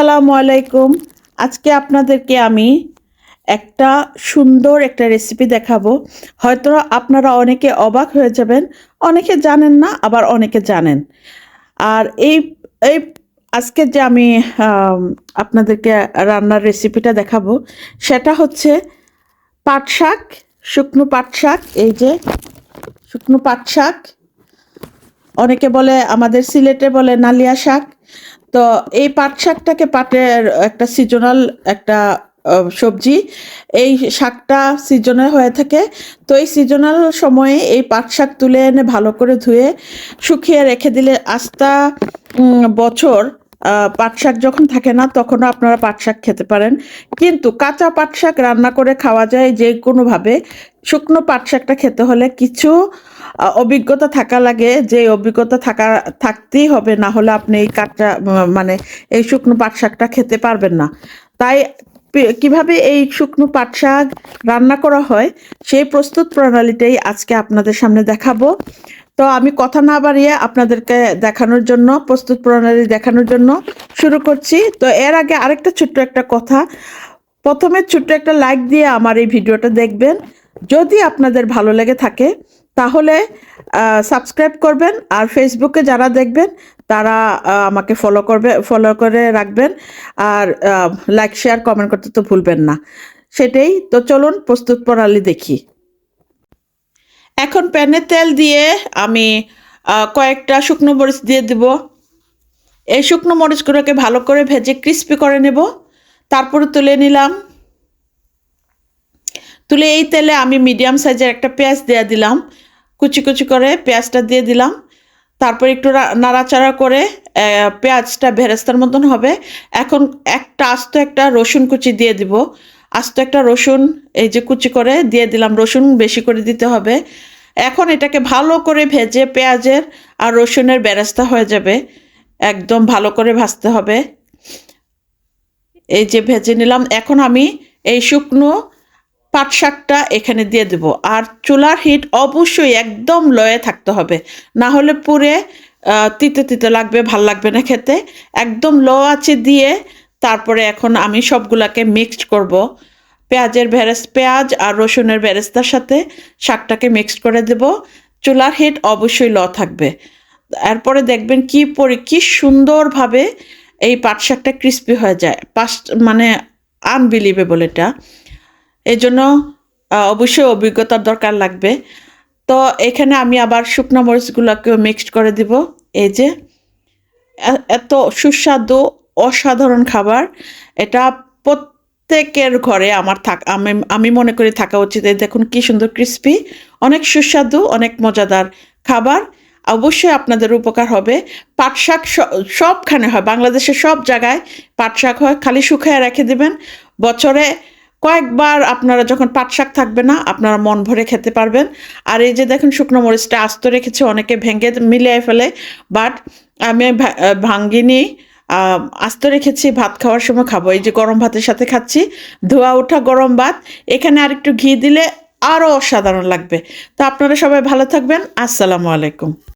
আসসালামু আলাইকুম। আজকে আপনাদেরকে আমি একটা সুন্দর একটা রেসিপি দেখাবো। হয়তো আপনারা অনেকে অবাক হয়ে যাবেন, অনেকে জানেন না, আবার অনেকে জানেন। আর এই এই আজকে যে আমি আপনাদেরকে রান্নার রেসিপিটা দেখাবো, সেটা হচ্ছে পাট শাক, শুকনো পাট শাক, এই যে শুকনো পাট শাক। অনেকে বলে, আমাদের সিলেটে বলে, নালিয়া শাক। তো এই পাট শাকটাকে পাটের একটা সিজনাল একটা সবজি। এই শাকটা সিজনে হয়ে থাকে। তো এই সিজনাল সময়ে এই পাট শাক তুলে এনে ভালো করে ধুয়ে শুকিয়ে রেখে দিলে আস্তা বছর পাট শাক যখন থাকে না, তখনও আপনারা পাট শাক খেতে পারেন। কিন্তু কাঁচা পাট শাক রান্না করে খাওয়া যায় যে কোনোভাবে। শুকনো পাট শাকটা খেতে হলে কিছু অভিজ্ঞতা থাকা লাগে। যে অভিজ্ঞতা থাকা, থাকতেই হবে, না হলে আপনি এই কাঁচা মানে এই শুকনো পাট শাকটা খেতে পারবেন না। তাই কীভাবে এই শুকনো পাট শাক রান্না করা হয় সেই প্রস্তুত প্রণালীটাই আজকে আপনাদের সামনে দেখাবো। তো আমি কথা না বাড়িয়ে আপনাদেরকে দেখানোর জন্য, প্রস্তুত প্রণালী দেখানোর জন্য শুরু করছি। তো এর আগে আরেকটা ছোট্ট একটা কথা। প্রথমে ছোট্ট একটা লাইক দিয়ে আমার এই ভিডিওটা দেখবেন। যদি আপনাদের ভালো লেগে থাকে, তাহলে সাবস্ক্রাইব করবেন আর ফেসবুকে যারা দেখবেন তারা আমাকে ফলো করবে ফলো করে রাখবেন। আর লাইক শেয়ার কমেন্ট করতে তো ভুলবেন না। সেটাই, তো চলুন, প্রস্তুত প্রণালী দেখি। এখন প্যানে তেল দিয়ে আমি কয়েকটা শুকনো মরিচ দিয়ে দেব। এই শুকনো মরিচগুলোকে ভালো করে ভেজে ক্রিস্পি করে নেব। তারপরে তুলে নিলাম। তুলে এই তেলে আমি মিডিয়াম সাইজের একটা পেঁয়াজ দিয়ে দিলাম। কুচি কুচি করে পেঁয়াজটা দিয়ে দিলাম। তারপর একটু নাড়াচাড়া করে পেঁয়াজটা ভেরেস্তার মতন হবে। এখন একটা আস্ত একটা রসুন কুচি দিয়ে দিব। আস্ত একটা রসুন, এই যে কুচি করে দিয়ে দিলাম, রসুন বেশি করে দিতে হবে। এখন এটাকে ভালো করে ভেজে পেঁয়াজের আর রসুনের বেরেস্তা হয়ে যাবে। একদম ভালো করে ভাজতে হবে। এই যে ভেজে নিলাম। এখন আমি এই শুকনো পাট শাকটা এখানে দিয়ে দেব। আর চুলার হিট অবশ্যই একদম লয়ে থাকতে হবে। না হলে পুরে তিতে তিতে লাগবে, ভালো লাগবে না খেতে। একদম লো আছে দিয়ে তারপরে এখন আমি সবগুলাকে মিক্সড করব। পেঁয়াজের ভেরেস, পেঁয়াজ আর রসুনের বেরেস্তার সাথে শাকটাকে মিক্সড করে দেব। চুলার হিট অবশ্যই ল থাকবে। এরপরে দেখবেন কি পরি, কি সুন্দরভাবে এই পাট শাকটা ক্রিস্পি হয়ে যায়। পাশ মানে আনবিলিভেবল এটা। এই জন্য অবশ্যই অভিজ্ঞতার দরকার লাগবে। তো এখানে আমি আবার শুকনো মরিচগুলোকেও মিক্সড করে দিব। এই যে এত সুস্বাদু, অসাধারণ খাবার। এটা প্রত্যেকের ঘরে আমার থাক, আমি আমি মনে করি থাকা উচিত। এই দেখুন কি সুন্দর ক্রিস্পি অনেক সুস্বাদু, অনেক মজাদার খাবার। অবশ্যই আপনাদের উপকার হবে। পাট শাক সবখানে হয়। বাংলাদেশের সব জায়গায় পাট শাক হয়। খালি শুকিয়ে রেখে দেবেন। বছরে কয়েকবার আপনারা যখন পাট শাক থাকবে না, আপনারা মন ভরে খেতে পারবেন। আর এই যে দেখুন, শুকনো মরিচটা আস্ত রেখেছি, অনেকে ভেঙে মিলিয়ে ফেলে। বাট আমি ভাঙ্গিনি। আস্ত রেখেছি, ভাত খাওয়ার সময় খাব। এই যে গরম ভাতের সাথে খাচ্ছি, ধোয়া ওঠা গরম ভাত। এখানে আরেকটু ঘি দিলে আরও অসাধারণ লাগবে। তো আপনারা সবাই ভালো থাকবেন। আসসালামু আলাইকুম।